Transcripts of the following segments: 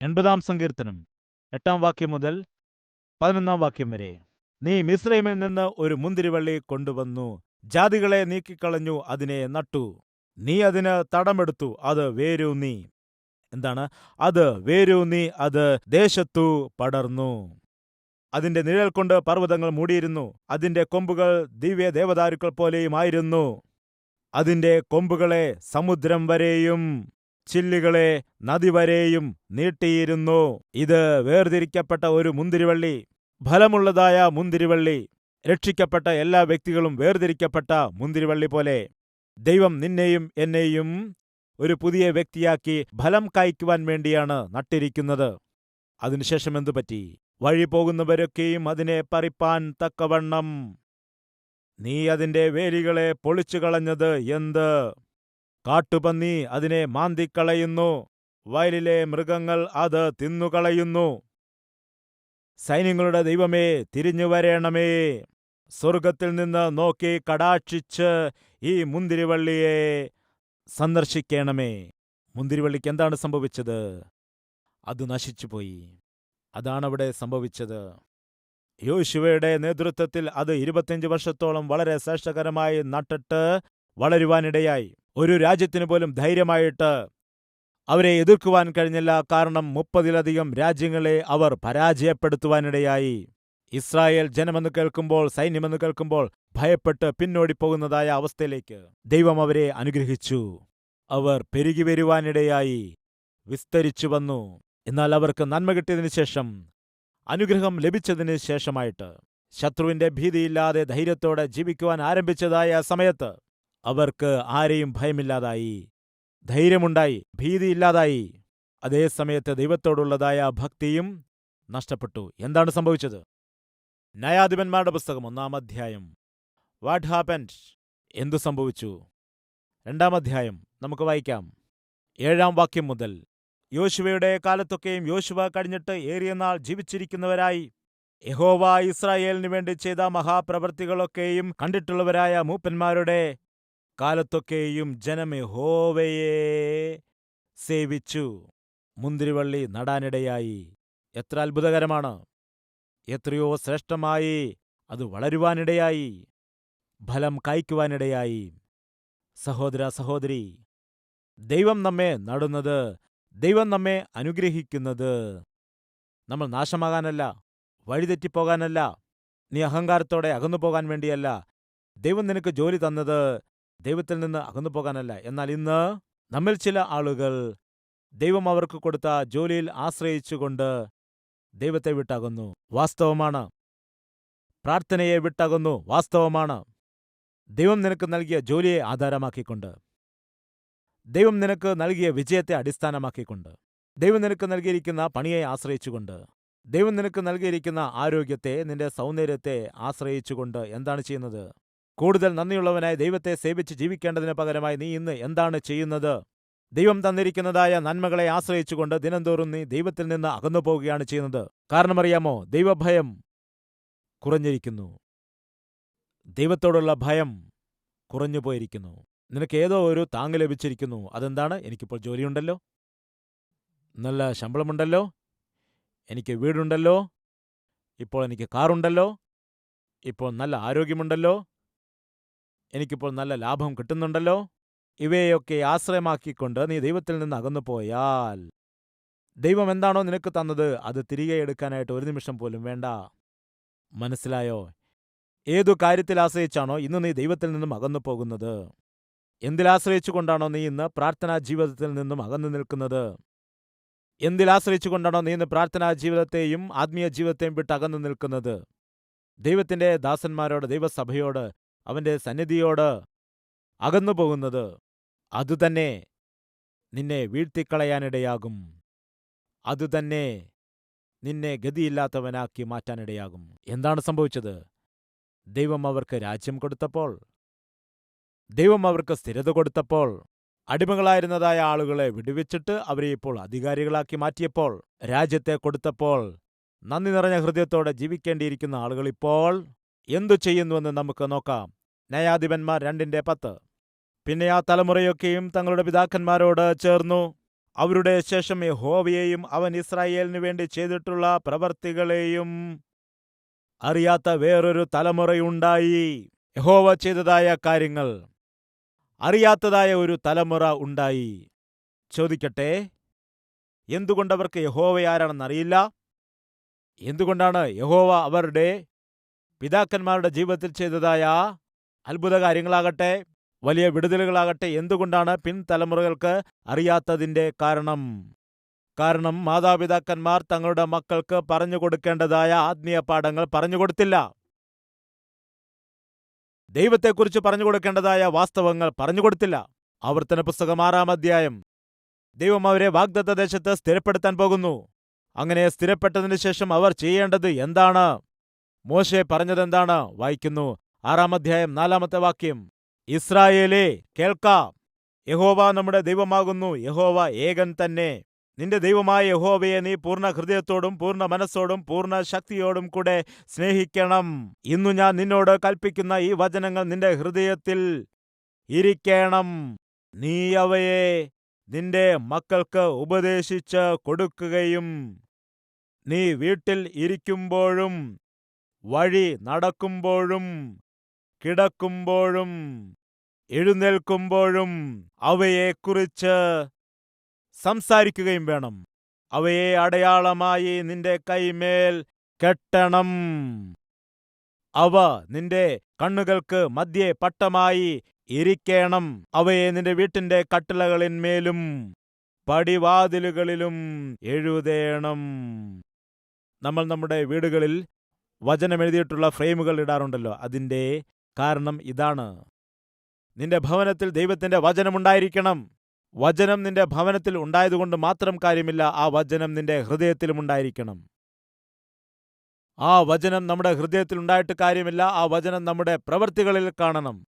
എൺപതാം സങ്കീർത്തനം എട്ടാം വാക്യം മുതൽ പതിനൊന്നാം വാക്യം വരെ. നീ മിശ്രമിൽ നിന്ന് ഒരു മുന്തിരിവള്ളി കൊണ്ടുവന്നു ജാതികളെ നീക്കിക്കളഞ്ഞു അതിനെ നട്ടു. നീ അതിന് തടമെടുത്തു അത് വേരൂന്നി എന്താണ്? അത് വേരൂന്നി അത് ദേശത്തു പടർന്നു. അതിന്റെ നിഴൽ കൊണ്ട് പർവതങ്ങൾ മൂടിയിരുന്നു അതിന്റെ കൊമ്പുകൾ ദിവ്യ ദേവദാരുക്കൾ പോലെയുമായിരുന്നു. അതിന്റെ കൊമ്പുകളെ സമുദ്രം വരെയും ചില്ലുകളെ നദി വരെയും നീട്ടിയിരുന്നു. ഇത് വേർതിരിക്കപ്പെട്ട ഒരു മുന്തിരിവള്ളി ഫലമുള്ളതായ മുന്തിരിവള്ളി രക്ഷിക്കപ്പെട്ട എല്ലാ വ്യക്തികളും വേർതിരിക്കപ്പെട്ട മുന്തിരിവള്ളി പോലെ. ദൈവം നിന്നെയും എന്നെയും ഒരു പുതിയ വ്യക്തിയാക്കി ഫലം കായ്ക്കുവാൻ വേണ്ടിയാണ് നട്ടിരിക്കുന്നത്. അതിനുശേഷം എന്തു പറ്റി? വഴി പോകുന്നവരൊക്കെയും അതിനെ പറിപ്പാൻ തക്കവണ്ണം. നീ അതിന്റെ വേലികളെ പൊളിച്ചു കളഞ്ഞത് എന്ത്? കാട്ടുപന്നി അതിനെ മാന്തിക്കളയുന്നു. വയലിലെ മൃഗങ്ങൾ അത് തിന്നുകളയുന്നു. സൈന്യങ്ങളുടെ ദൈവമേ തിരിഞ്ഞു വരേണമേ സ്വർഗത്തിൽ നിന്ന് നോക്കി കടാക്ഷിച്ച് ഈ മുന്തിരിവള്ളിയെ സന്ദർശിക്കണമേ. മുന്തിരിവള്ളിക്ക് എന്താണ് സംഭവിച്ചത്? അത് നശിച്ചുപോയി. അതാണവിടെ സംഭവിച്ചത്. യോശുവയുടെ നേതൃത്വത്തിൽ അത് ഇരുപത്തിയഞ്ച് വർഷത്തോളം വളരെ ശ്രേഷ്ഠകരമായി നട്ടിട്ട് വളരുവാനിടയായി. ഒരു രാജ്യത്തിന് പോലും ധൈര്യമായിട്ട് അവരെ എതിർക്കുവാൻ കഴിഞ്ഞില്ല. കാരണം മുപ്പതിലധികം രാജ്യങ്ങളെ അവർ പരാജയപ്പെടുത്തുവാനിടയായി. ഇസ്രായേൽ ജനമെന്ന് കേൾക്കുമ്പോൾ സൈന്യമെന്ന് കേൾക്കുമ്പോൾ ഭയപ്പെട്ട് പിന്നോടിപ്പോകുന്നതായ അവസ്ഥയിലേക്ക് ദൈവം അവരെ അനുഗ്രഹിച്ചു. അവർ പെരുകി വരുവാനിടയായി വിസ്തരിച്ചു വന്നു. എന്നാൽ അവർക്ക് നന്മ കിട്ടിയതിനു ശേഷം അനുഗ്രഹം ലഭിച്ചതിന് ശേഷമായിട്ട് ശത്രുവിന്റെ ഭീതിയില്ലാതെ ധൈര്യത്തോടെ ജീവിക്കുവാൻ ആരംഭിച്ചതായ സമയത്ത് അവർക്ക് ആരെയും ഭയമില്ലാതായി ധൈര്യമുണ്ടായി ഭീതിയില്ലാതായി. അതേസമയത്ത് ദൈവത്തോടുള്ളതായ ഭക്തിയും നഷ്ടപ്പെട്ടു. എന്താണ് സംഭവിച്ചത്? ന്യായാധിപന്മാരുടെ പുസ്തകം ഒന്നാം അധ്യായം. What happened? എന്തു സംഭവിച്ചു? രണ്ടാം അധ്യായം. നമുക്ക് വായിക്കാം. ഏഴാം വാക്യം മുതൽ. യോശുവയുടെ കാലത്തൊക്കെയും യോശുവ കഴിഞ്ഞിട്ട് ഏറിയ നാൾ ജീവിച്ചിരിക്കുന്നവരായി യഹോവ ഇസ്രായേലിനു വേണ്ടി ചെയ്ത മഹാപ്രവൃത്തികളൊക്കെയും കണ്ടിട്ടുള്ളവരായ മൂപ്പന്മാരുടെ കാലത്തൊക്കെയും ജനം ഹോവയെ സേവിച്ചു. മുന്തിരിവള്ളി നടാനിടയായി. എത്ര അത്ഭുതകരമാണ്. എത്രയോ ശ്രേഷ്ഠമായി അത് വളരുവാനിടയായി. ഫലം കായ്ക്കുവാനിടയായി. സഹോദര സഹോദരി ദൈവം നമ്മെ നടുന്നത് ദൈവം നമ്മെ അനുഗ്രഹിക്കുന്നത്. നമ്മൾ നാശമാകാനല്ല വഴിതെറ്റിപ്പോകാനല്ല നീ അഹങ്കാരത്തോടെ അകന്നു പോകാൻ വേണ്ടിയല്ല. ദൈവം നിനക്ക് ജോലി തന്നത് ദൈവത്തിൽ നിന്ന് അകന്നു പോകാനല്ല. എന്നാൽ ഇന്ന് നമ്മിൽ ചില ആളുകൾ ദൈവം അവർക്ക് കൊടുത്ത ജോലിയിൽ ആശ്രയിച്ചുകൊണ്ട് ദൈവത്തെ വിട്ടകുന്നു. വാസ്തവമാണ്. പ്രാർത്ഥനയെ വിട്ടകുന്നു. വാസ്തവമാണ്. ദൈവം നിനക്ക് നൽകിയ ജോലിയെ ആധാരമാക്കിക്കൊണ്ട്. ദൈവം നിനക്ക് നൽകിയ വിജയത്തെ അടിസ്ഥാനമാക്കിക്കൊണ്ട്. ദൈവം നിനക്ക് നൽകിയിരിക്കുന്ന പണിയെ ആശ്രയിച്ചുകൊണ്ട്. ദൈവം നിനക്ക് നൽകിയിരിക്കുന്ന ആരോഗ്യത്തെ നിന്റെ സൗന്ദര്യത്തെ ആശ്രയിച്ചുകൊണ്ട്. എന്താണ് ചെയ്യുന്നത്? കൂടുതൽ നന്ദിയുള്ളവനായി ദൈവത്തെ സേവിച്ച് ജീവിക്കേണ്ടതിന് പകരമായി നീ ഇന്ന് എന്താണ് ചെയ്യുന്നത്? ദൈവം തന്നിരിക്കുന്നതായ നന്മകളെ ആശ്രയിച്ചുകൊണ്ട് ദിനംതോറും നീ ദൈവത്തിൽ നിന്ന് അകന്നു പോവുകയാണ് ചെയ്യുന്നത്. കാരണമറിയാമോ ദൈവഭയം കുറഞ്ഞിരിക്കുന്നു. ദൈവത്തോടുള്ള ഭയം കുറഞ്ഞു പോയിരിക്കുന്നു നിനക്ക് ഏതോ ഒരു താങ്ങ് ലഭിച്ചിരിക്കുന്നു. അതെന്താണ്? എനിക്കിപ്പോൾ ജോലിയുണ്ടല്ലോ? നല്ല ശമ്പളമുണ്ടല്ലോ? എനിക്ക് വീടുണ്ടല്ലോ? ഇപ്പോൾ എനിക്ക് കാറുണ്ടല്ലോ? ഇപ്പോൾ നല്ല ആരോഗ്യമുണ്ടല്ലോ? എനിക്കിപ്പോൾ നല്ല ലാഭം കിട്ടുന്നുണ്ടല്ലോ. ഇവയൊക്കെ ആശ്രയമാക്കിക്കൊണ്ട് നീ ദൈവത്തിൽ നിന്ന് അകന്നു പോയാൽ ദൈവം എന്താണോ നിനക്ക് തന്നത് അത് തിരികെ എടുക്കാനായിട്ട് ഒരു നിമിഷം പോലും വേണ്ട. മനസ്സിലായോ? ഏതു കാര്യത്തിൽ ആശ്രയിച്ചാണോ ഇന്ന് നീ ദൈവത്തിൽ നിന്നും അകന്നു പോകുന്നത്? എന്തിലാശ്രയിച്ചുകൊണ്ടാണോ നീ ഇന്ന് പ്രാർത്ഥനാ ജീവിതത്തിൽ നിന്നും അകന്നു നിൽക്കുന്നത്? എന്തിലാശ്രയിച്ചുകൊണ്ടാണോ നീ ഇന്ന് പ്രാർത്ഥനാ ജീവിതത്തെയും ആത്മീയ ജീവിതത്തെയും വിട്ട് അകന്നു നിൽക്കുന്നത്? ദൈവത്തിന്റെ ദാസന്മാരോട് ദൈവസഭയോട് അവന്റെ സന്നിധിയോട് അകന്നു പോകുന്നത് അതുതന്നെ നിന്നെ വീഴ്ത്തിക്കളയാനിടയാകും. അതുതന്നെ നിന്നെ ഗതിയില്ലാത്തവനാക്കി മാറ്റാനിടയാകും. എന്താണ് സംഭവിച്ചത്? ദൈവം അവർക്ക് രാജ്യം കൊടുത്തപ്പോൾ ദൈവം അവർക്ക് സ്ഥിരത കൊടുത്തപ്പോൾ അടിമകളായിരുന്നതായ ആളുകളെ വിടുവിച്ചിട്ട് അവരെ ഇപ്പോൾ അധികാരികളാക്കി മാറ്റിയപ്പോൾ രാജ്യത്തെ കൊടുത്തപ്പോൾ നന്ദി നിറഞ്ഞ ഹൃദയത്തോടെ ജീവിക്കേണ്ടിയിരിക്കുന്ന ആളുകൾ ഇപ്പോൾ എന്തു ചെയ്യുന്നുവെന്ന് നമുക്ക് നോക്കാം. ന്യായാധിപന്മാർ രണ്ടിന്റെ പത്ത്. പിന്നെ ആ തലമുറയൊക്കെയും തങ്ങളുടെ പിതാക്കന്മാരോട് ചേർന്നു. അവരുടെ ശേഷം യഹോവയെയും അവൻ ഇസ്രായേലിനു വേണ്ടി ചെയ്തിട്ടുള്ള പ്രവർത്തികളെയും അറിയാത്ത വേറൊരു തലമുറയുണ്ടായി. യഹോവ ചെയ്തതായ കാര്യങ്ങൾ അറിയാത്തതായ ഒരു തലമുറ ഉണ്ടായി. ചോദിക്കട്ടെ എന്തുകൊണ്ടവർക്ക് യഹോവ ആരാണെന്നറിയില്ല എന്തുകൊണ്ടാണ് യഹോവ അവരുടെ പിതാക്കന്മാരുടെ ജീവിതത്തിൽ ചെയ്തതായ അത്ഭുത കാര്യങ്ങളാകട്ടെ വലിയ വിടുതലുകളാകട്ടെ എന്തുകൊണ്ടാണ് പിൻതലമുറകൾക്ക് അറിയാത്തതിന്റെ കാരണം? കാരണം മാതാപിതാക്കന്മാർ തങ്ങളുടെ മക്കൾക്ക് പറഞ്ഞു കൊടുക്കേണ്ടതായ ആത്മീയ പാഠങ്ങൾ പറഞ്ഞു കൊടുത്തില്ല. ദൈവത്തെക്കുറിച്ച് പറഞ്ഞു കൊടുക്കേണ്ടതായ വാസ്തവങ്ങൾ പറഞ്ഞു കൊടുത്തില്ല. ആവർത്തന പുസ്തകം ആറാം അധ്യായം. ദൈവം അവരെ വാഗ്ദത്ത ദേശത്ത് സ്ഥിരപ്പെടുത്താൻ പോകുന്നു. അങ്ങനെ സ്ഥിരപ്പെട്ടതിനു ശേഷം അവർ ചെയ്യേണ്ടത് എന്താണ്? മോശെ പറഞ്ഞതെന്താണ്? വായിക്കുന്നു. ആറാം അധ്യായം നാലാമത്തെ വാക്യം. ഇസ്രായേലേ കേൾക്കാം. യഹോവ നമ്മുടെ ദൈവമാകുന്നു. യഹോവ ഏകൻ തന്നെ. നിന്റെ ദൈവമായ യഹോവയെ നീ പൂർണ ഹൃദയത്തോടും പൂർണ മനസ്സോടും പൂർണ ശക്തിയോടും കൂടെ സ്നേഹിക്കണം. ഇന്നു ഞാൻ നിന്നോട് കൽപ്പിക്കുന്ന ഈ വചനങ്ങൾ നിന്റെ ഹൃദയത്തിൽ ഇരിക്കണം. നീ അവയെ നിന്റെ മക്കൾക്ക് ഉപദേശിച്ച് കൊടുക്കുകയും നീ വീട്ടിൽ ഇരിക്കുമ്പോഴും വഴി നടക്കുമ്പോഴും കിടക്കുമ്പോഴും എഴുന്നേൽക്കുമ്പോഴും അവയെക്കുറിച്ച് സംസാരിക്കുകയും വേണം. അവയെ അടയാളമായി നിന്റെ കൈമേൽ കെട്ടണം. അവ നിന്റെ കണ്ണുകൾക്ക് മധ്യേ പട്ടമായി ഇരിക്കേണം. അവയെ നിന്റെ വീട്ടിന്റെ കട്ടിളകളിന്മേലും പടിവാതിലുകളിലും എഴുതേണം. നമ്മൾ നമ്മുടെ വീടുകളിൽ വചനം എഴുതിയിട്ടുള്ള ഫ്രെയിമുകൾ ഇടാറുണ്ടല്ലോ. അതിന്റെ കാരണം ഇതാണ്. നിന്റെ ഭവനത്തിൽ ദൈവത്തിന്റെ വചനമുണ്ടായിരിക്കണം വചനം നിന്റെ ഭവനത്തിൽ ഉണ്ടായതുകൊണ്ട് മാത്രം കാര്യമില്ല ആ വചനം നിന്റെ ഹൃദയത്തിലും ഉണ്ടായിരിക്കണം. ആ വചനം നമ്മുടെ ഹൃദയത്തിൽ ഉണ്ടായിട്ട് കാര്യമില്ല ആ വചനം നമ്മുടെ പ്രവൃത്തികളിൽ കാണണം.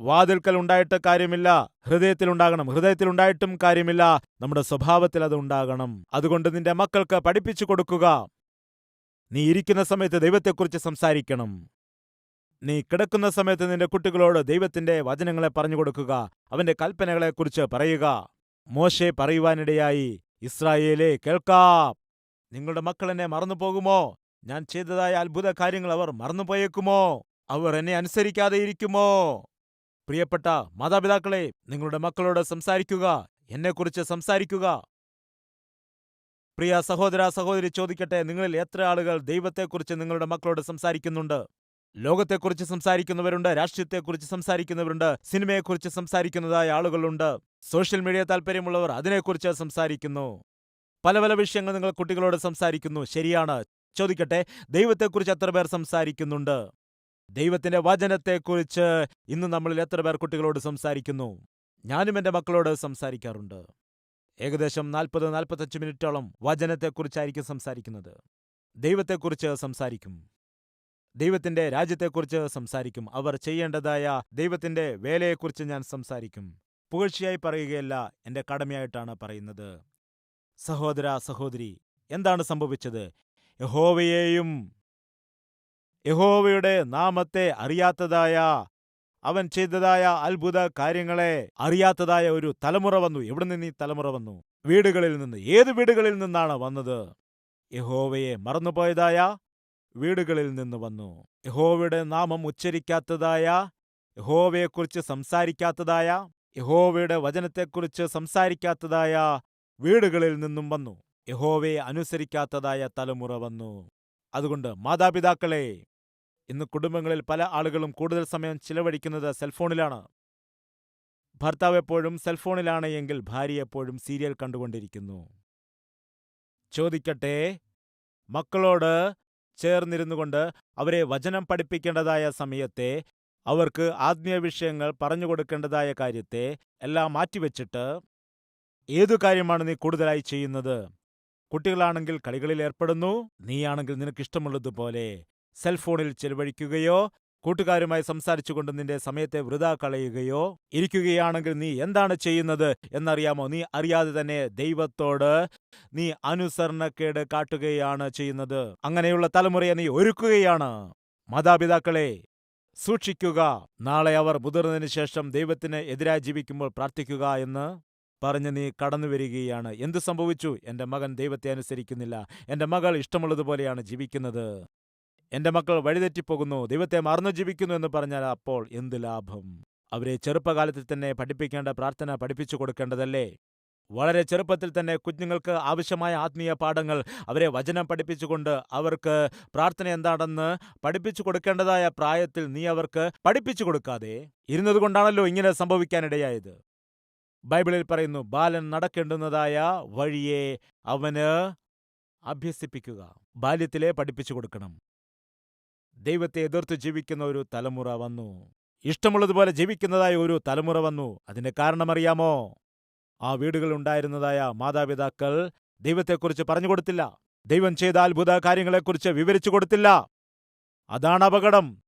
വാതിൽക്കൽ ഉണ്ടായിട്ട് കാര്യമില്ല ഹൃദയത്തിൽ ഉണ്ടാകണം. ഹൃദയത്തിൽ ഉണ്ടായിട്ടും കാര്യമില്ല നമ്മുടെ സ്വഭാവത്തിൽ അത് ഉണ്ടാകണം. അതുകൊണ്ട് നിന്റെ മക്കൾക്ക് പഠിപ്പിച്ചു കൊടുക്കുക. നീ ഇരിക്കുന്ന സമയത്ത് ദൈവത്തെക്കുറിച്ച് സംസാരിക്കണം. നീ കിടക്കുന്ന സമയത്ത് നിന്റെ കുട്ടികളോട് ദൈവത്തിന്റെ വചനങ്ങളെ പറഞ്ഞു കൊടുക്കുക. അവന്റെ കൽപ്പനകളെക്കുറിച്ച് പറയുക. മോശെ പറയുവാനിടയായി ഇസ്രായേലേ കേൾക്കാം. നിങ്ങളുടെ മക്കൾ എന്നെ മറന്നുപോകുമോ? ഞാൻ ചെയ്തതായ അത്ഭുത കാര്യങ്ങൾ അവർ മറന്നുപോയേക്കുമോ? അവർ എന്നെ അനുസരിക്കാതെ ഇരിക്കുമോ? പ്രിയപ്പെട്ട മാതാപിതാക്കളെ നിങ്ങളുടെ മക്കളോട് സംസാരിക്കുക. എന്നെക്കുറിച്ച് സംസാരിക്കുക. പ്രിയ സഹോദര സഹോദരി ചോദിക്കട്ടെ നിങ്ങളിൽ എത്ര ആളുകൾ ദൈവത്തെക്കുറിച്ച് നിങ്ങളുടെ മക്കളോട് സംസാരിക്കുന്നുണ്ട്? ലോകത്തെക്കുറിച്ച് സംസാരിക്കുന്നവരുണ്ട് രാഷ്ട്രീയത്തെക്കുറിച്ച് സംസാരിക്കുന്നവരുണ്ട് സിനിമയെക്കുറിച്ച് സംസാരിക്കുന്നതായ ആളുകളുണ്ട്. സോഷ്യൽ മീഡിയ താല്പര്യമുള്ളവർ അതിനെക്കുറിച്ച് സംസാരിക്കുന്നു. പല പല വിഷയങ്ങൾ നിങ്ങൾ കുട്ടികളോട് സംസാരിക്കുന്നു. ശരിയാണ്. ചോദിക്കട്ടെ ദൈവത്തെക്കുറിച്ച് എത്ര പേർ സംസാരിക്കുന്നുണ്ട്? ദൈവത്തിന്റെ വചനത്തെക്കുറിച്ച് ഇന്ന് നമ്മളിൽ എത്ര പേർ കുട്ടികളോട് സംസാരിക്കുന്നു? ഞാനും എന്റെ മക്കളോട് സംസാരിക്കാറുണ്ട്. ഏകദേശം നാൽപ്പത് നാൽപ്പത്തഞ്ച് മിനിറ്റോളം വചനത്തെക്കുറിച്ചായിരിക്കും സംസാരിക്കുന്നത്. ദൈവത്തെക്കുറിച്ച് സംസാരിക്കും. ദൈവത്തിന്റെ രാജ്യത്തെക്കുറിച്ച് സംസാരിക്കും. അവർ ചെയ്യേണ്ടതായ ദൈവത്തിന്റെ വേലയെക്കുറിച്ച് ഞാൻ സംസാരിക്കും. പുകഴ്ചയായി പറയുകയല്ല എന്റെ കടമയായിട്ടാണ് പറയുന്നത്. സഹോദര സഹോദരി എന്താണ് സംഭവിച്ചത്? യഹോവയെയും യഹോവയുടെ നാമത്തെ അറിയാത്തതായ അവൻ ചെയ്തതായ അത്ഭുത കാര്യങ്ങളെ അറിയാത്തതായ ഒരു തലമുറ വന്നു. എവിടെ നിന്ന് ഈ തലമുറ വന്നു? വീടുകളിൽ നിന്ന്. ഏത് വീടുകളിൽ നിന്നാണ് വന്നത്? യഹോവയെ മറന്നുപോയതായ വീടുകളിൽ നിന്ന് വന്നു. യഹോവയുടെ നാമം ഉച്ചരിക്കാത്തതായ യഹോവയെക്കുറിച്ച് സംസാരിക്കാത്തതായ യഹോവയുടെ വചനത്തെക്കുറിച്ച് സംസാരിക്കാത്തതായ വീടുകളിൽ നിന്നും വന്നു. യഹോവയെ അനുസരിക്കാത്തതായ തലമുറ വന്നു. അതുകൊണ്ട് മാതാപിതാക്കളെ ഇന്ന് കുടുംബങ്ങളിൽ പല ആളുകളും കൂടുതൽ സമയം ചിലവഴിക്കുന്നത് സെൽഫോണിലാണ്. ഭർത്താവ് എപ്പോഴും സെൽഫോണിലാണ് എങ്കിൽ ഭാര്യ എപ്പോഴും സീരിയൽ കണ്ടുകൊണ്ടിരിക്കുന്നു. ചോദിക്കട്ടെ മക്കളോട് ചേർന്നിരുന്നുകൊണ്ട് അവരെ വചനം പഠിപ്പിക്കേണ്ടതായ സമയത്തെ അവർക്ക് ആത്മീയ വിഷയങ്ങൾ പറഞ്ഞു കൊടുക്കേണ്ടതായ കാര്യത്തെ എല്ലാം മാറ്റിവെച്ചിട്ട് ഏതു കാര്യമാണ് നീ കൂടുതലായി ചെയ്യുന്നത്? കുട്ടികളാണെങ്കിൽ കളികളിൽ ഏർപ്പെടുന്നു നീയാണെങ്കിൽ നിനക്കിഷ്ടമുള്ളതുപോലെ സെൽഫോണിൽ ചെലവഴിക്കുകയോ കൂട്ടുകാരുമായി സംസാരിച്ചുകൊണ്ട് നിന്റെ സമയത്തെ വൃതാ കളയുകയോ ഇരിക്കുകയാണെങ്കിൽ നീ എന്താണ് ചെയ്യുന്നത് എന്നറിയാമോ? നീ അറിയാതെ തന്നെ ദൈവത്തോട് നീ അനുസരണക്കേട് കാട്ടുകയാണ് ചെയ്യുന്നത്. അങ്ങനെയുള്ള തലമുറയെ നീ ഒരുക്കുകയാണ്. മാതാപിതാക്കളെ സൂക്ഷിക്കുക. നാളെ അവർ മുതിർന്നതിന് ശേഷം ദൈവത്തിന് എതിരായി ജീവിക്കുമ്പോൾ പ്രാർത്ഥിക്കുക എന്ന് പറഞ്ഞ് നീ കടന്നു വരികയാണ്. എന്ത് സംഭവിച്ചു? എന്റെ മകൻ ദൈവത്തെ അനുസരിക്കുന്നില്ല. എന്റെ മകൾ ഇഷ്ടമുള്ളതുപോലെയാണ് ജീവിക്കുന്നത്. എന്റെ മക്കൾ വഴിതെറ്റിപ്പോകുന്നു ദൈവത്തെ മറന്നു ജീവിക്കുന്നു എന്ന് പറഞ്ഞാൽ അപ്പോൾ എന്ത് ലാഭം? അവരെ ചെറുപ്പകാലത്തിൽ തന്നെ പഠിപ്പിക്കേണ്ട പ്രാർത്ഥന പഠിപ്പിച്ചു കൊടുക്കേണ്ടതല്ലേ? വളരെ ചെറുപ്പത്തിൽ തന്നെ കുഞ്ഞുങ്ങൾക്ക് ആവശ്യമായ ആത്മീയ പാഠങ്ങൾ അവരെ വചനം പഠിപ്പിച്ചുകൊണ്ട് അവർക്ക് പ്രാർത്ഥന എന്താണെന്ന് പഠിപ്പിച്ചു കൊടുക്കേണ്ടതായ പ്രായത്തിൽ നീ അവർക്ക് പഠിപ്പിച്ചു കൊടുക്കാതെ ഇരുന്നതുകൊണ്ടാണല്ലോ ഇങ്ങനെ സംഭവിക്കാനിടയായത്. ബൈബിളിൽ പറയുന്നു ബാലൻ നടക്കേണ്ടുന്നതായ വഴിയെ അവന് അഭ്യസിപ്പിക്കുക ബാല്യത്തിലെ പഠിപ്പിച്ചു കൊടുക്കണം. ദൈവത്തെ എതിർത്ത് ജീവിക്കുന്ന ഒരു തലമുറ വന്നു. ഇഷ്ടമുള്ളതുപോലെ ജീവിക്കുന്നതായ ഒരു തലമുറ വന്നു. അതിന്റെ കാരണമറിയാമോ? ആ വീടുകളിൽ ഉണ്ടായിരുന്നതായ മാതാപിതാക്കൾ ദൈവത്തെക്കുറിച്ച് പറഞ്ഞു കൊടുത്തില്ല. ദൈവം ചെയ്ത അത്ഭുത കാര്യങ്ങളെക്കുറിച്ച് വിവരിച്ചു കൊടുത്തില്ല. അതാണ് അപകടം.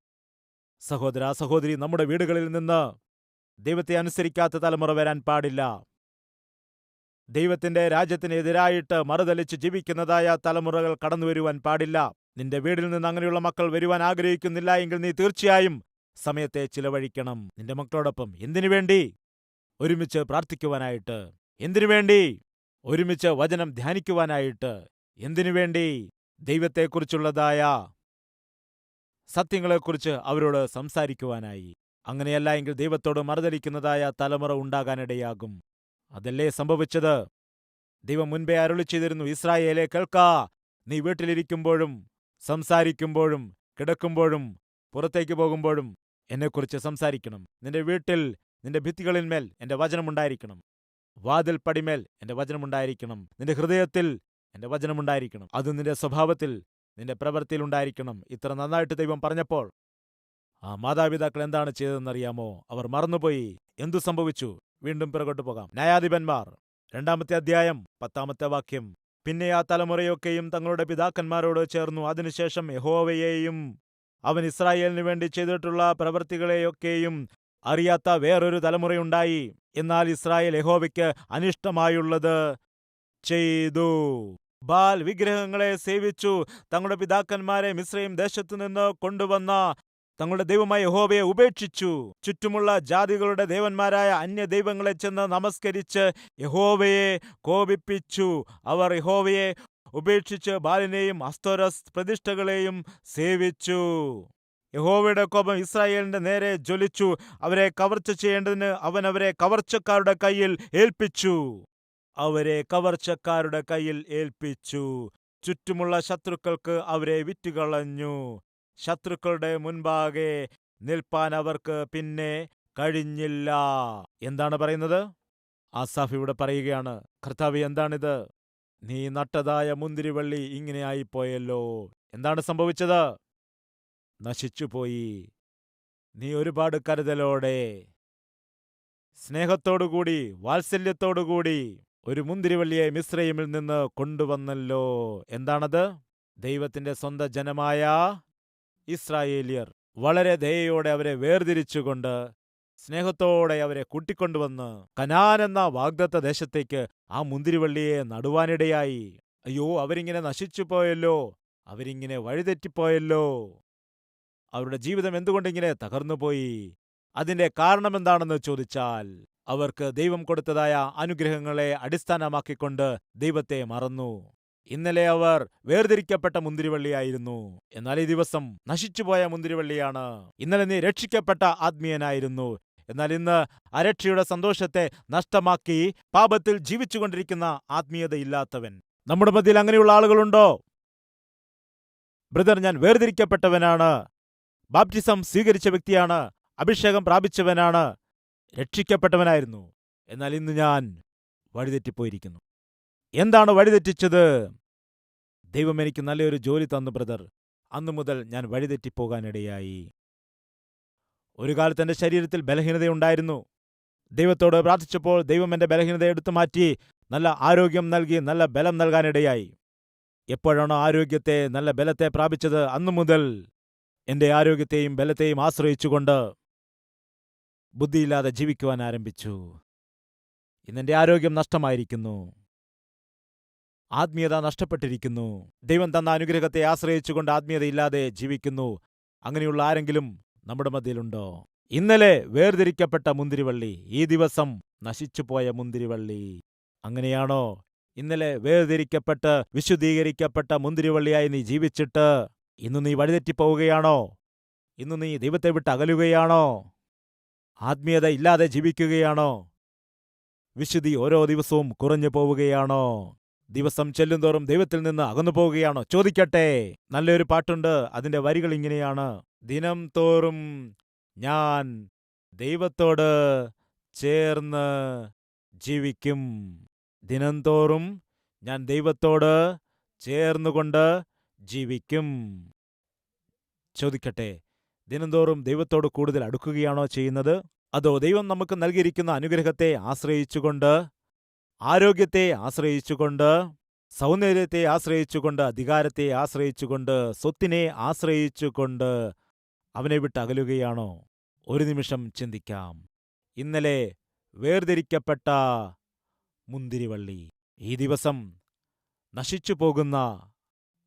സഹോദര സഹോദരി നമ്മുടെ വീടുകളിൽ നിന്ന് ദൈവത്തെ അനുസരിക്കാത്ത തലമുറ വരാൻ പാടില്ല. ദൈവത്തിന്റെ രാജ്യത്തിനെതിരായിട്ട് മറുതലിച്ച് ജീവിക്കുന്നതായ തലമുറകൾ കടന്നു വരുവാൻ പാടില്ല. നിന്റെ വീടിൽ നിന്ന് അങ്ങനെയുള്ള മക്കൾ വരുവാൻ ആഗ്രഹിക്കുന്നില്ല എങ്കിൽ നീ തീർച്ചയായും സമയത്തെ ചിലവഴിക്കണം. നിന്റെ മക്കളോടൊപ്പം എന്തിനു വേണ്ടി? ഒരുമിച്ച് പ്രാർത്ഥിക്കുവാനായിട്ട്. എന്തിനു വേണ്ടി? ഒരുമിച്ച് വചനം ധ്യാനിക്കുവാനായിട്ട്. എന്തിനു വേണ്ടി? ദൈവത്തെക്കുറിച്ചുള്ളതായ സത്യങ്ങളെക്കുറിച്ച് അവരോട് സംസാരിക്കുവാനായി. അങ്ങനെയല്ല എങ്കിൽ ദൈവത്തോട് മറുതലിക്കുന്നതായ തലമുറ ഉണ്ടാകാനിടയാകും. അതല്ലേ സംഭവിച്ചത്? ദൈവം മുൻപേ അരുളി ചെയ്തിരുന്നു ഇസ്രായേലെ കേൾക്കാ. നീ വീട്ടിലിരിക്കുമ്പോഴും സംസാരിക്കുമ്പോഴും കിടക്കുമ്പോഴും പുറത്തേക്ക് പോകുമ്പോഴും എന്നെക്കുറിച്ച് സംസാരിക്കണം. നിന്റെ വീട്ടിൽ നിന്റെ ഭിത്തികളിന്മേൽ എന്റെ വചനമുണ്ടായിരിക്കണം. വാതിൽ പടിമേൽ എന്റെ വചനമുണ്ടായിരിക്കണം. നിന്റെ ഹൃദയത്തിൽ എന്റെ വചനമുണ്ടായിരിക്കണം. അത് നിന്റെ സ്വഭാവത്തിൽ നിന്റെ പ്രവൃത്തിയിൽ ഉണ്ടായിരിക്കണം. ഇത്ര നന്നായിട്ട് ദൈവം പറഞ്ഞപ്പോൾ ആ മാതാപിതാക്കൾ എന്താണ് ചെയ്തതെന്നറിയാമോ? അവർ മറന്നുപോയി. എന്തു സംഭവിച്ചു? വീണ്ടും പിറകോട്ട് പോകാം. ന്യായാധിപന്മാർ രണ്ടാമത്തെ അധ്യായം പത്താമത്തെ വാക്യം. പിന്നെ ആ തലമുറയൊക്കെയും തങ്ങളുടെ പിതാക്കന്മാരോട് ചേർന്നു. അതിനുശേഷം യഹോവയെയും അവൻ ഇസ്രായേലിന് വേണ്ടി ചെയ്തിട്ടുള്ള പ്രവൃത്തികളെയൊക്കെയും അറിയാത്ത വേറൊരു തലമുറയുണ്ടായി എന്നാൽ ഇസ്രായേൽ യഹോവയ്ക്ക് അനിഷ്ടമായുള്ളത് ചെയ്തു. ബാൽ വിഗ്രഹങ്ങളെ സേവിച്ചു. തങ്ങളുടെ പിതാക്കന്മാരെ മിശ്രയും ദേശത്തു നിന്ന് കൊണ്ടുവന്ന തങ്ങളുടെ ദൈവമായ യഹോവയെ ഉപേക്ഷിച്ചു. ചുറ്റുമുള്ള ജാതികളുടെ ദേവന്മാരായ അന്യ ദൈവങ്ങളെ ചെന്ന് നമസ്കരിച്ച് യഹോവയെ കോപിപ്പിച്ചു. അവർ യഹോവയെ ഉപേക്ഷിച്ച് ബാലിനെയും അസ്തോരസ് പ്രതിഷ്ഠകളെയും സേവിച്ചു. യഹോവയുടെ കോപം ഇസ്രായേലിന്റെ നേരെ ജ്വലിച്ചു. അവരെ കവർച്ച ചെയ്യേണ്ടതിന് അവൻ അവരെ കവർച്ചക്കാരുടെ കയ്യിൽ ഏൽപ്പിച്ചു. അവരെ കവർച്ചക്കാരുടെ കയ്യിൽ ഏൽപ്പിച്ചു. ചുറ്റുമുള്ള ശത്രുക്കൾക്ക് അവരെ വിറ്റുകളഞ്ഞു. ശത്രുക്കളുടെ മുൻപാകെ നിൽപ്പാൻ അവർക്ക് പിന്നെ കഴിഞ്ഞില്ല. എന്താണ് പറയുന്നത്? ആസാഫ് ഇവിടെ പറയുകയാണ് കർത്താവ് എന്താണിത്? നീ നട്ടതായ മുന്തിരിവള്ളി ഇങ്ങനെയായിപ്പോയല്ലോ എന്താണ് സംഭവിച്ചത്? നശിച്ചുപോയി. നീ ഒരുപാട് കരുതലോടെ. സ്നേഹത്തോടുകൂടി വാത്സല്യത്തോടുകൂടി ഒരു മുന്തിരിവള്ളിയെ മിശ്രയിമിൽ നിന്ന് കൊണ്ടുവന്നല്ലോ. എന്താണത്? ദൈവത്തിന്റെ സ്വന്തം ജനമായ ഇസ്രായേലിയർ വളരെ ദയയോടെ അവരെ വേർതിരിച്ചുകൊണ്ട് സ്നേഹത്തോടെ അവരെ കൂട്ടിക്കൊണ്ടുവന്ന് കനാൻ എന്ന വാഗ്ദത്ത ദേശത്തേക്ക് ആ മുന്തിരിവള്ളിയെ നടുവാനിടയായി. അയ്യോ അവരിങ്ങനെ നശിച്ചുപോയല്ലോ അവരിങ്ങനെ വഴിതെറ്റിപ്പോയല്ലോ. അവരുടെ ജീവിതം എന്തുകൊണ്ടിങ്ങനെ തകർന്നുപോയി? അതിന്റെ കാരണമെന്താണെന്ന് ചോദിച്ചാൽ അവർക്ക് ദൈവം കൊടുത്തതായ അനുഗ്രഹങ്ങളെ അടിസ്ഥാനമാക്കിക്കൊണ്ട് ദൈവത്തെ മറന്നു. ഇന്നലെ അവർ വേർതിരിക്കപ്പെട്ട മുന്തിരിവള്ളിയായിരുന്നു. എന്നാൽ ഈ ദിവസം നശിച്ചുപോയ മുന്തിരിവള്ളിയാണ്. ഇന്നലെ നീ രക്ഷിക്കപ്പെട്ട ആത്മീയനായിരുന്നു. എന്നാൽ ഇന്ന് അരക്ഷയുടെ സന്തോഷത്തെ നഷ്ടമാക്കി പാപത്തിൽ ജീവിച്ചുകൊണ്ടിരിക്കുന്ന ആത്മീയതയില്ലാത്തവൻ. നമ്മുടെ മധ്യയിൽ അങ്ങനെയുള്ള ആളുകളുണ്ടോ? ബ്രദർ ഞാൻ വേർതിരിക്കപ്പെട്ടവനാണ്. ബാപ്റ്റിസം സ്വീകരിച്ച വ്യക്തിയാണ്. അഭിഷേകം പ്രാപിച്ചവനാണ്. രക്ഷിക്കപ്പെട്ടവനായിരുന്നു. എന്നാൽ ഇന്ന് ഞാൻ വഴിതെറ്റിപ്പോയിരിക്കുന്നു. എന്താണ് വഴിതെറ്റിച്ചത്? ദൈവം എനിക്ക് നല്ലൊരു ജോലി തന്നു ബ്രദർ. അന്നു മുതൽ ഞാൻ വഴിതെറ്റിപ്പോകാനിടയായി. ഒരു കാലത്ത് എന്റെ ശരീരത്തിൽ ബലഹീനതയുണ്ടായിരുന്നു ദൈവത്തോട് പ്രാർത്ഥിച്ചപ്പോൾ ദൈവം എന്റെ ബലഹീനത എടുത്തു മാറ്റി നല്ല ആരോഗ്യം നൽകി നല്ല ബലം നൽകാനിടയായി. എപ്പോഴാണോ ആരോഗ്യത്തെ നല്ല ബലത്തെ പ്രാപിച്ചത് അന്നു മുതൽ എന്റെ ആരോഗ്യത്തെയും ബലത്തെയും ആശ്രയിച്ചുകൊണ്ട് ബുദ്ധിയില്ലാതെ ജീവിക്കുവാൻ ആരംഭിച്ചു. ഇന്നെന്റെ ആരോഗ്യം നഷ്ടമായിരിക്കുന്നു. ആത്മീയത നഷ്ടപ്പെട്ടിരിക്കുന്നു. ദൈവം തന്ന അനുഗ്രഹത്തെ ആശ്രയിച്ചുകൊണ്ട് ആത്മീയതയില്ലാതെ ജീവിക്കുന്നു. അങ്ങനെയുള്ള ആരെങ്കിലും നമ്മുടെ മധ്യയിലുണ്ടോ ഇന്നലെ വേർതിരിക്കപ്പെട്ട മുന്തിരിവള്ളി ഈ ദിവസം നശിച്ചുപോയ മുന്തിരിവള്ളി. അങ്ങനെയാണോ? ഇന്നലെ വേർതിരിക്കപ്പെട്ട് വിശുദ്ധീകരിക്കപ്പെട്ട മുന്തിരിവള്ളിയായി നീ ജീവിച്ചിട്ട് ഇന്ന് നീ വഴിതെറ്റിപ്പോവുകയാണോ? ഇന്ന് നീ ദൈവത്തെ വിട്ട് അകലുകയാണോ? ആത്മീയത ഇല്ലാതെ ജീവിക്കുകയാണോ? വിശുദ്ധി ഓരോ ദിവസവും കുറഞ്ഞു പോവുകയാണോ ദിവസം ചെല്ലുന്തോറും ദൈവത്തിൽ നിന്ന് അകന്നു പോവുകയാണോ. ചോദിക്കട്ടെ നല്ലൊരു പാട്ടുണ്ട്. അതിന്റെ വരികൾ ഇങ്ങനെയാണ്. ദിനം തോറും ഞാൻ ദൈവത്തോട് ചേർന്ന് ജീവിക്കും. ദിനം തോറും ഞാൻ ദൈവത്തോട് ചേർന്നുകൊണ്ട് ജീവിക്കും. ചോദിക്കട്ടെ ദിനംതോറും ദൈവത്തോട് കൂടുതൽ അടുക്കുകയാണോ ചെയ്യുന്നത്? അതോ ദൈവം നമുക്ക് നൽകിയിരിക്കുന്ന അനുഗ്രഹത്തെ ആശ്രയിച്ചുകൊണ്ട് ആരോഗ്യത്തെ ആശ്രയിച്ചുകൊണ്ട് സൗന്ദര്യത്തെ ആശ്രയിച്ചുകൊണ്ട് അധികാരത്തെ ആശ്രയിച്ചുകൊണ്ട് സ്വത്തിനെ ആശ്രയിച്ചുകൊണ്ട് അവനെ വിട്ട് അകലുകയാണോ ഒരു നിമിഷം ചിന്തിക്കാം. ഇന്നലെ വേർതിരിക്കപ്പെട്ട മുന്തിരിവള്ളി. ഈ ദിവസം നശിച്ചു പോകുന്ന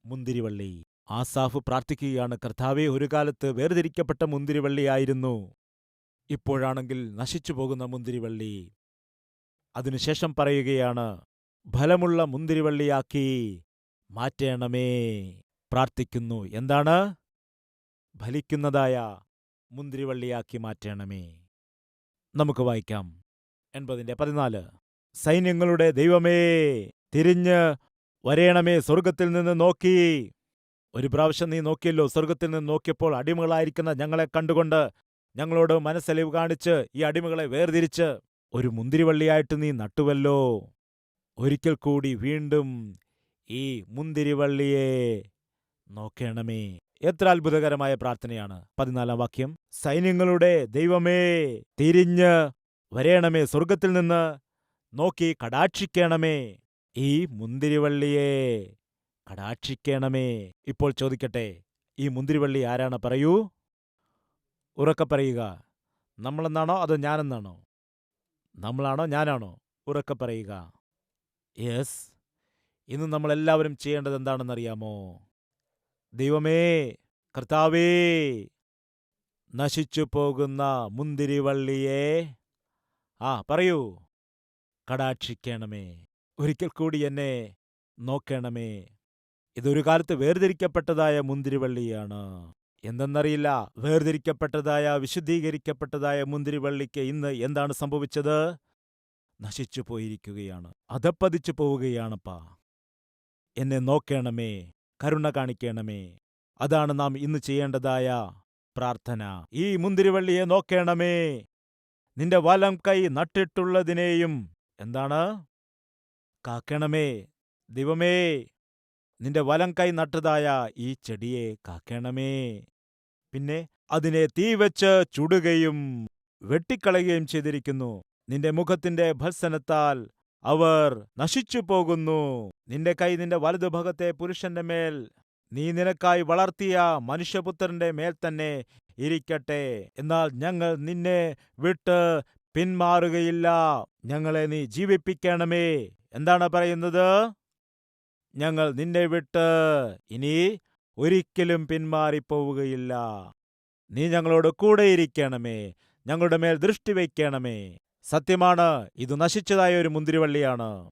മുന്തിരിവള്ളി. ആസാഫ് പ്രാർത്ഥിക്കുകയാണ് കർത്താവെ ഒരു കാലത്ത് വേർതിരിക്കപ്പെട്ട മുന്തിരിവള്ളിയായിരുന്നു. ഇപ്പോഴാണെങ്കിൽ നശിച്ചു പോകുന്ന മുന്തിരിവള്ളി. അതിനുശേഷം പറയുകയാണ് ഫലമുള്ള മുന്തിരിവള്ളിയാക്കി മാറ്റേണമേ പ്രാർത്ഥിക്കുന്നു. എന്താണ്? ഫലിക്കുന്നതായ മുന്തിരിവള്ളിയാക്കി മാറ്റേണമേ. നമുക്ക് വായിക്കാം. എൺപതിന്റെ പതിനാല്. സൈന്യങ്ങളുടെ ദൈവമേ തിരിഞ്ഞ് വരേണമേ സ്വർഗത്തിൽ നിന്ന് നോക്കി. ഒരു പ്രാവശ്യം നീ നോക്കിയല്ലോ സ്വർഗത്തിൽ നിന്ന് നോക്കിയപ്പോൾ അടിമകളായിരിക്കുന്ന ഞങ്ങളെ കണ്ടുകൊണ്ട് ഞങ്ങളോട് മനസ്സലിവ് കാണിച്ച് ഈ അടിമകളെ വേർതിരിച്ച് ഒരു മുന്തിരിവള്ളിയായിട്ട് നീ നട്ടുവല്ലോ. ഒരിക്കൽ കൂടി വീണ്ടും ഈ മുന്തിരിവള്ളിയെ നോക്കണമേ. എത്ര അത്ഭുതകരമായ പ്രാർത്ഥനയാണ്. പതിനാലാം വാക്യം. സൈന്യങ്ങളുടെ ദൈവമേ തിരിഞ്ഞ് വരേണമേ. സ്വർഗത്തിൽ നിന്ന് നോക്കി കടാക്ഷിക്കണമേ. ഈ മുന്തിരിവള്ളിയെ കടാക്ഷിക്കണമേ. ഇപ്പോൾ ചോദിക്കട്ടെ ഈ മുന്തിരിവള്ളി ആരാണ്? പറയൂ. ഉറക്കെ പറയുക. നമ്മളെന്നാണോ അതോ ഞാനെന്നാണോ? നമ്മളാണോ ഞാനാണോ? ഉറക്കെ പറയുക. യെസ്. ഇന്ന് നമ്മളെല്ലാവരും ചെയ്യേണ്ടത് എന്താണെന്നറിയാമോ? ദൈവമേ കർത്താവേ നശിച്ചു പോകുന്ന മുന്തിരിവള്ളിയെ ആ പറയൂ. കടാക്ഷിക്കണമേ. ഒരിക്കൽ കൂടി എന്നെ നോക്കണമേ. ഇതൊരു കാലത്ത് വേർതിരിക്കപ്പെട്ടതായ മുന്തിരിവള്ളിയാണ്. എന്തെന്നറിയില്ല. വേർതിരിക്കപ്പെട്ടതായ വിശുദ്ധീകരിക്കപ്പെട്ടതായ മുന്തിരിവള്ളിക്ക് ഇന്ന് എന്താണ് സംഭവിച്ചത്? നശിച്ചു പോയിരിക്കുകയാണ്. അധപ്പതിച്ചു പോവുകയാണപ്പാ. എന്നെ നോക്കേണമേ കരുണ കാണിക്കണമേ. അതാണ് നാം ഇന്ന് ചെയ്യേണ്ടതായ പ്രാർത്ഥന. ഈ മുന്തിരിവള്ളിയെ നോക്കേണമേ. നിന്റെ വലം കൈ നട്ടിട്ടുള്ളതിനെയും എന്താണ്? കാക്കണമേ ദൈവമേ നിന്റെ വലം കൈ നട്ടതായ ഈ ചെടിയെ കാക്കണമേ. പിന്നെ അതിനെ തീ വെച്ച് ചുടുകയും വെട്ടിക്കളയുകയും ചെയ്തിരിക്കുന്നു. നിന്റെ മുഖത്തിന്റെ ഭത്സനത്താൽ അവർ നശിച്ചു പോകുന്നു നിന്റെ കൈ നിന്റെ വലതുഭാഗത്തെ പുരുഷന്റെ മേൽ. നീ നിനക്കായി വളർത്തിയ മനുഷ്യപുത്രന്റെ മേൽ തന്നെ ഇരിക്കട്ടെ. എന്നാൽ ഞങ്ങൾ നിന്നെ വിട്ട് പിന്മാറുകയില്ല. ഞങ്ങളെ നീ ജീവിപ്പിക്കണമേ. എന്താണ് പറയുന്നത്? ഞങ്ങൾ നിന്നെ വിട്ട് ഇനി ഒരിക്കലും പിന്മാറിപ്പോവുകയില്ല. നീ ഞങ്ങളോട് കൂടെയിരിക്കണമേ ഞങ്ങളുടെ മേൽ ദൃഷ്ടി വയ്ക്കണമേ. സത്യമാണ് ഇത് നശിച്ചതായ ഒരു മുന്തിരിവള്ളിയാണ്.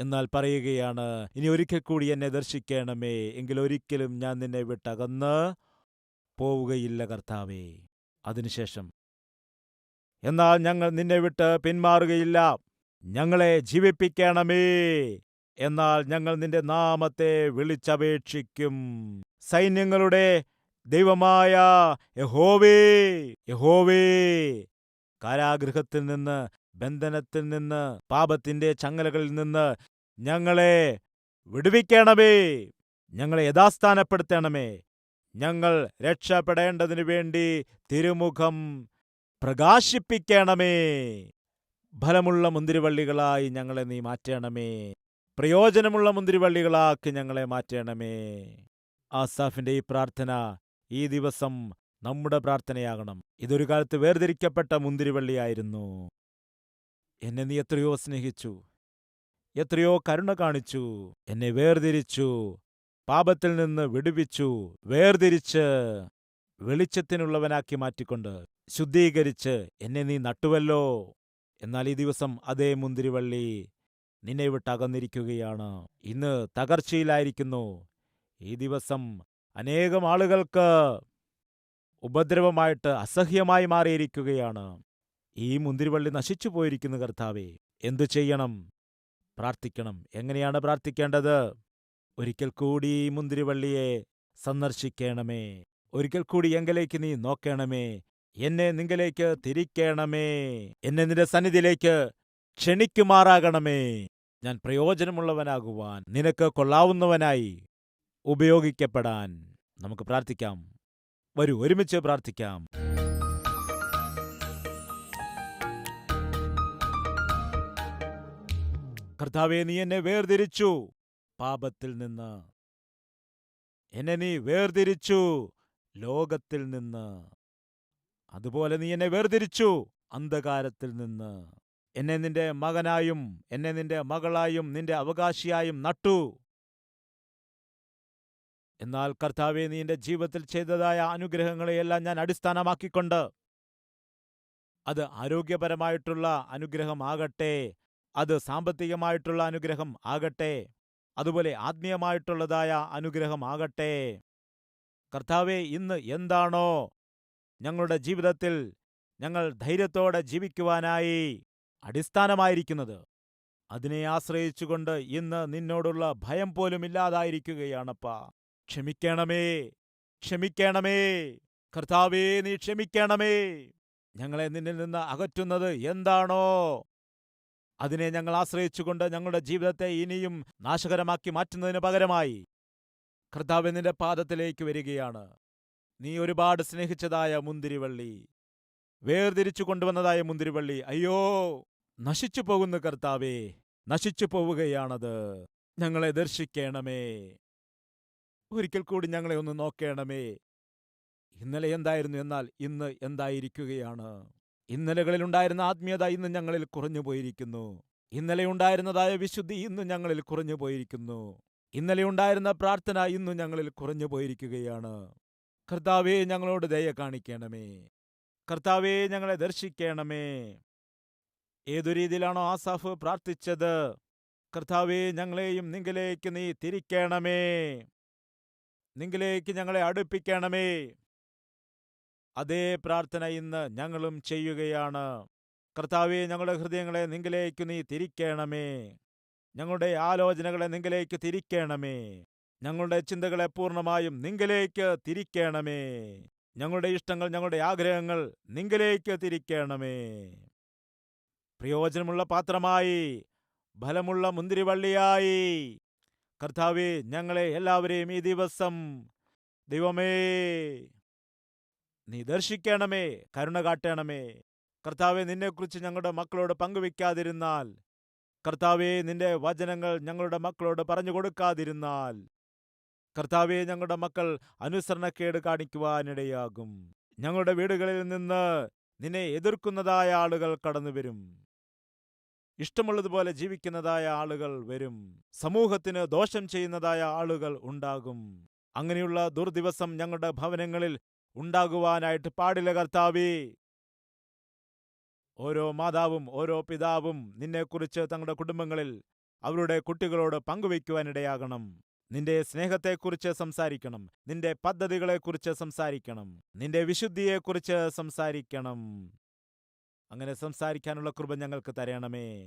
എന്നാൽ പറയുകയാണ് ഇനി ഒരിക്കൽ കൂടി എന്നെ ദർശിക്കണമേ. എങ്കിൽ ഒരിക്കലും ഞാൻ നിന്നെ വിട്ടകന്ന് പോവുകയില്ല കർത്താവേ. അതിനുശേഷം എന്നാൽ ഞങ്ങൾ നിന്നെ വിട്ട് പിന്മാറുകയില്ല. ഞങ്ങളെ ജീവിപ്പിക്കണമേ. എന്നാൽ ഞങ്ങൾ നിന്റെ നാമത്തെ വിളിച്ചപേക്ഷിക്കും. സൈന്യങ്ങളുടെ ദൈവമായ യഹോവേ യഹോവേ. കാരാഗൃഹത്തിൽ നിന്ന് ബന്ധനത്തിൽ നിന്ന് പാപത്തിന്റെ ചങ്ങലകളിൽ നിന്ന് ഞങ്ങളെ വിടുവിക്കണമേ. ഞങ്ങളെ യഥാസ്ഥാനപ്പെടുത്തണമേ. ഞങ്ങൾ രക്ഷപ്പെടേണ്ടതിനു വേണ്ടി തിരുമുഖം പ്രകാശിപ്പിക്കണമേ. ഫലമുള്ള മുന്തിരിവള്ളികളായി ഞങ്ങളെ നീ മാറ്റണമേ. പ്രയോജനമുള്ള മുന്തിരിവള്ളികളാക്കി ഞങ്ങളെ മാറ്റണമേ. ആസാഫിന്റെ ഈ പ്രാർത്ഥന ഈ ദിവസം നമ്മുടെ പ്രാർത്ഥനയാകണം. ഇതൊരു കാലത്ത് വേർതിരിക്കപ്പെട്ട മുന്തിരിവള്ളിയായിരുന്നു. എന്നെ നീ എത്രയോ സ്നേഹിച്ചു. എത്രയോ കരുണ കാണിച്ചു. എന്നെ വേർതിരിച്ചു. പാപത്തിൽ നിന്ന് വിടുവിച്ചു. വേർതിരിച്ച് വെളിച്ചത്തിനുള്ളവനാക്കി മാറ്റിക്കൊണ്ട് ശുദ്ധീകരിച്ച് എന്നെ നീ നട്ടുവല്ലോ. എന്നാൽ ഈ ദിവസം അതേ മുന്തിരിവള്ളി നിന്നെ വിട്ടകന്നിരിക്കുകയാണ് ഇന്ന് തകർച്ചയിലായിരിക്കുന്നു. ഈ ദിവസം അനേകം ആളുകൾക്ക് ഉപദ്രവമായിട്ട് അസഹ്യമായി മാറിയിരിക്കുകയാണ്. ഈ മുന്തിരിവള്ളി നശിച്ചു പോയിരിക്കുന്നു കർത്താവേ. എന്തു ചെയ്യണം? പ്രാർത്ഥിക്കണം. എങ്ങനെയാണ് പ്രാർത്ഥിക്കേണ്ടത്? ഒരിക്കൽ കൂടി ഈ മുന്തിരിവള്ളിയെ സന്ദർശിക്കണമേ. ഒരിക്കൽ കൂടി എങ്കിലേക്ക് നീ നോക്കണമേ. എന്നെ നിങ്കിലേക്ക് തിരിക്കണമേ. എന്നെ നിന്റെ സന്നിധിയിലേക്ക് ക്ഷണിക്കുമാറാകണമേ. ഞാൻ പ്രയോജനമുള്ളവനാകുവാൻ നിനക്ക് കൊള്ളാവുന്നവനായി ഉപയോഗിക്കപ്പെടാൻ നമുക്ക് പ്രാർത്ഥിക്കാം. വരൂ ഒരുമിച്ച് പ്രാർത്ഥിക്കാം. കർത്താവെ നീ എന്നെ വേർതിരിച്ചു. പാപത്തിൽ നിന്ന് എന്നെ നീ വേർതിരിച്ചു. ലോകത്തിൽ നിന്ന് അതുപോലെ നീ എന്നെ വേർതിരിച്ചു. അന്ധകാരത്തിൽ നിന്ന് എന്നെ നിന്റെ മകനായും എന്നെ നിന്റെ മകളായും നിന്റെ അവകാശിയായും നട്ടു. എന്നാൽ കർത്താവെ നീ എന്റെ ജീവിതത്തിൽ ചെയ്തതായ അനുഗ്രഹങ്ങളെയെല്ലാം ഞാൻ അടിസ്ഥാനമാക്കിക്കൊണ്ട് അത് ആരോഗ്യപരമായിട്ടുള്ള അനുഗ്രഹമാകട്ടെ അത് സാമ്പത്തികമായിട്ടുള്ള അനുഗ്രഹം ആകട്ടെ അതുപോലെ ആത്മീയമായിട്ടുള്ളതായ അനുഗ്രഹമാകട്ടെ കർത്താവെ ഇന്ന് എന്താണോ ഞങ്ങളുടെ ജീവിതത്തിൽ ഞങ്ങൾ ധൈര്യത്തോടെ ജീവിക്കുവാനായി അടിസ്ഥാനമായിരിക്കുന്നത്. അതിനെ ആശ്രയിച്ചുകൊണ്ട് ഇന്ന് നിന്നോടുള്ള ഭയം പോലും ഇല്ലാതായിരിക്കുകയാണപ്പാ ക്ഷമിക്കണമേ ക്ഷമിക്കണമേ കർത്താവേ നീ ക്ഷമിക്കണമേ. ഞങ്ങളെ നിന്നിൽ നിന്ന് അകറ്റുന്നത് എന്താണോ? അതിനെ ഞങ്ങൾ ആശ്രയിച്ചുകൊണ്ട് ഞങ്ങളുടെ ജീവിതത്തെ ഇനിയും നാശകരമാക്കി മാറ്റുന്നതിന് പകരമായി കർത്താവ് നിന്റെ പാദത്തിലേക്ക് വരികയാണ്. നീ ഒരുപാട് സ്നേഹിച്ചതായ മുന്തിരിവള്ളി വേർതിരിച്ചു കൊണ്ടുവന്നതായ മുന്തിരിവള്ളി. അയ്യോ! നശിച്ചു പോകുന്ന കർത്താവേ നശിച്ചു പോവുകയാണത് ഞങ്ങളെ ദർശിക്കണമേ. ഒരിക്കൽ കൂടി ഞങ്ങളെ ഒന്ന് നോക്കണമേ. ഇന്നലെ എന്തായിരുന്നു? എന്നാൽ ഇന്ന് എന്തായിരിക്കുകയാണ്? ഇന്നലകളിൽ ഉണ്ടായിരുന്ന ആത്മീയത ഇന്ന് ഞങ്ങളിൽ കുറഞ്ഞു പോയിരിക്കുന്നു ഇന്നലെ ഉണ്ടായിരുന്നതായ വിശുദ്ധി ഇന്ന് ഞങ്ങളിൽ കുറഞ്ഞു പോയിരിക്കുന്നു ഇന്നലെ ഉണ്ടായിരുന്ന പ്രാർത്ഥന ഇന്ന് ഞങ്ങളിൽ കുറഞ്ഞു പോയിരിക്കുകയാണ് കർത്താവേ ഞങ്ങളോട് ദയ കാണിക്കണമേ. കർത്താവേ ഞങ്ങളെ ദർശിക്കണമേ. ഏതു രീതിയിലാണോ ആസാഫ് പ്രാർത്ഥിച്ചത്? കർത്താവെ ഞങ്ങളെയും നിങ്കിലേക്ക് നീ തിരിക്കണമേ. നിങ്കിലേക്ക് ഞങ്ങളെ അടുപ്പിക്കണമേ. അതേ പ്രാർത്ഥന ഇന്ന് ഞങ്ങളും ചെയ്യുകയാണ്. കർത്താവെ ഞങ്ങളുടെ ഹൃദയങ്ങളെ നിങ്കിലേക്ക് നീ തിരിക്കണമേ. ഞങ്ങളുടെ ആലോചനകളെ നിങ്കിലേക്ക് തിരിക്കണമേ. ഞങ്ങളുടെ ചിന്തകളെ പൂർണമായും നിങ്കിലേക്ക് തിരിക്കണമേ. ഞങ്ങളുടെ ഇഷ്ടങ്ങൾ ഞങ്ങളുടെ ആഗ്രഹങ്ങൾ നിങ്കിലേക്ക് തിരിക്കണമേ. പ്രയോജനമുള്ള പാത്രമായി ഫലമുള്ള മുന്തിരിവള്ളിയായി. കർത്താവെ ഞങ്ങളെ എല്ലാവരെയും ഈ ദിവസം ദൈവമേ നിദർശിക്കണമേ കരുണ കാട്ടണമേ. കർത്താവെ നിന്നെക്കുറിച്ച് ഞങ്ങളുടെ മക്കളോട് പങ്കുവെക്കാതിരുന്നാൽ കർത്താവെ നിന്റെ വചനങ്ങൾ ഞങ്ങളുടെ മക്കളോട് പറഞ്ഞു കൊടുക്കാതിരുന്നാൽ കർത്താവെ ഞങ്ങളുടെ മക്കൾ അനുസരണക്കേട് കാണിക്കുവാനിടയാകും. ഞങ്ങളുടെ വീടുകളിൽ നിന്ന് നിന്നെ എതിർക്കുന്നതായ ആളുകൾ കടന്നുവരും. ഇഷ്ടമുള്ളതുപോലെ ജീവിക്കുന്നതായ ആളുകൾ വരും. സമൂഹത്തിന് ദോഷം ചെയ്യുന്നതായ ആളുകൾ ഉണ്ടാകും. അങ്ങനെയുള്ള ദുർദിവസം ഞങ്ങളുടെ ഭവനങ്ങളിൽ ഉണ്ടാകുവാനായിട്ട് പാടില്ല കർത്താവേ. ഓരോ മാതാവും ഓരോ പിതാവും നിന്നെക്കുറിച്ച് തങ്ങളുടെ കുടുംബങ്ങളിൽ അവരുടെ കുട്ടികളോട് പങ്കുവയ്ക്കുവാനിടയാകണം. നിന്റെ സ്നേഹത്തെക്കുറിച്ച് സംസാരിക്കണം. നിന്റെ പദ്ധതികളെക്കുറിച്ച് സംസാരിക്കണം. നിന്റെ വിശുദ്ധിയെക്കുറിച്ച് സംസാരിക്കണം. അങ്ങനെ സംസാരിക്കാനുള്ള കൃപ ഞങ്ങൾക്ക് തരണമേ.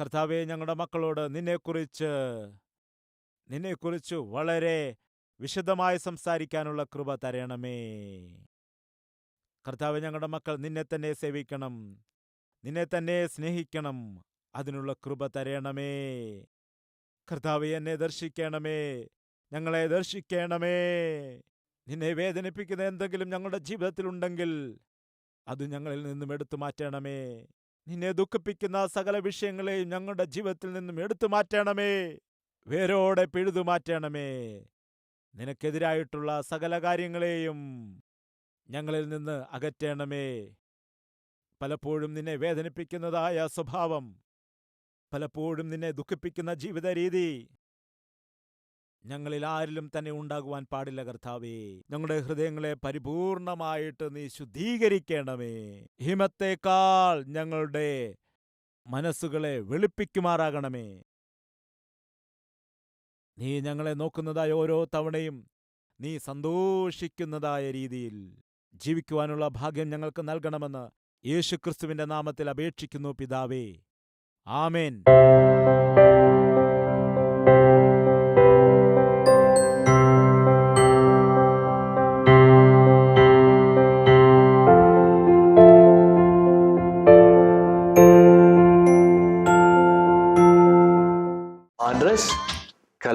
കർത്താവെ ഞങ്ങളുടെ മക്കളോട് നിന്നെക്കുറിച്ച് നിന്നെക്കുറിച്ച് വളരെ വിശദമായി സംസാരിക്കാനുള്ള കൃപ തരണമേ. കർത്താവ് ഞങ്ങളുടെ മക്കൾ നിന്നെ തന്നെ സേവിക്കണം നിന്നെ തന്നെ സ്നേഹിക്കണം അതിനുള്ള കൃപ തരണമേ. കർത്താവ് എന്നെ ദർശിക്കണമേ ഞങ്ങളെ ദർശിക്കണമേ. നിന്നെ വേദനിപ്പിക്കുന്ന എന്തെങ്കിലും ഞങ്ങളുടെ ജീവിതത്തിലുണ്ടെങ്കിൽ അത് ഞങ്ങളിൽ നിന്നും എടുത്തു മാറ്റണമേ. നിന്നെ ദുഃഖിപ്പിക്കുന്ന സകല വിഷയങ്ങളെയും ഞങ്ങളുടെ ജീവിതത്തിൽ നിന്നും എടുത്തു മാറ്റണമേ. വേരോടെ പിഴുതു മാറ്റണമേ. നിനക്കെതിരായിട്ടുള്ള സകല കാര്യങ്ങളെയും ഞങ്ങളിൽ നിന്ന് അകറ്റണമേ. പലപ്പോഴും നിന്നെ വേദനിപ്പിക്കുന്നതായ സ്വഭാവം പലപ്പോഴും നിന്നെ ദുഃഖിപ്പിക്കുന്ന ജീവിത രീതി ഞങ്ങളിൽ ആരിലും തന്നെ ഉണ്ടാകുവാൻ പാടില്ല കർത്താവേ. ഞങ്ങളുടെ ഹൃദയങ്ങളെ പരിപൂർണമായിട്ട് നീ ശുദ്ധീകരിക്കണമേ. ഹിമത്തേക്കാൾ ഞങ്ങളുടെ മനസ്സുകളെ വെളുപ്പിക്കുമാറാകണമേ. നീ ഞങ്ങളെ നോക്കുന്നതായ ഓരോ തവണയും നീ സന്തോഷിക്കുന്നതായ രീതിയിൽ ജീവിക്കുവാനുള്ള ഭാഗ്യം ഞങ്ങൾക്ക് നൽകണമെന്ന് യേശുക്രിസ്തുവിന്റെ നാമത്തിൽ അപേക്ഷിക്കുന്നു പിതാവേ. ആമേൻ.